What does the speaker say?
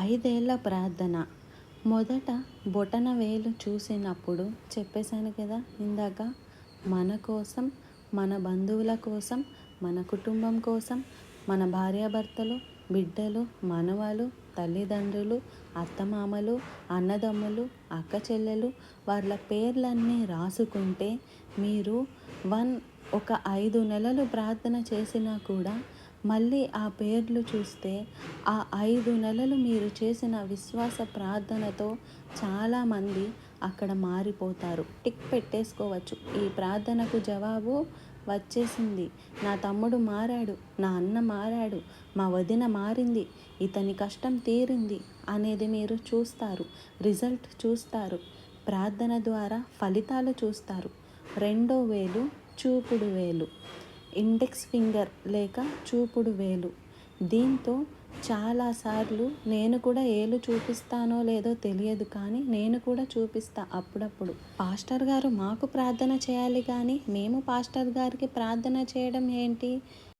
ఐదేళ్ళ ప్రార్థన. మొదట బొటన వేలు చూసినప్పుడు చెప్పేశాను కదా ఇందాక మన కోసం మన బంధువుల కోసం మన కుటుంబం కోసం మన భార్యాభర్తలు బిడ్డలు మనవలు తల్లిదండ్రులు అత్తమామలు అన్నదమ్ములు అక్క చెల్లెలు వాళ్ళ పేర్లన్నీ రాసుకుంటే మీరు వన్ ఒక ఐదు నెలలు ప్రార్థన చేసినా కూడా మళ్ళీ ఆ పేర్లు చూస్తే ఆ ఐదు నెలలు మీరు చేసిన విశ్వాస ప్రార్థనతో చాలామంది అక్కడ మారిపోతారు. టిక్ పెట్టేసుకోవచ్చు. ఈ ప్రార్థనకు జవాబు వచ్చేసింది. నా తమ్ముడు మారాడు నా అన్న మారాడు మా వదిన మారింది ఇతని కష్టం తీరింది అనేది మీరు చూస్తారు రిజల్ట్ చూస్తారు ప్రార్థన ద్వారా ఫలితాలు చూస్తారు. రెండో వేలు చూపుడు వేలు. ఇండెక్స్ ఫింగర్ లేక చూపుడు వేలు. దీంతో చాలాసార్లు నేను కూడా ఏలు చూపిస్తానో లేదో తెలియదు కానీ నేను కూడా చూపిస్తా అప్పుడప్పుడు. పాస్టర్ గారు మాకు ప్రార్థన చేయాలి కానీ మేము పాస్టర్ గారికి ప్రార్థన చేయడం ఏంటి?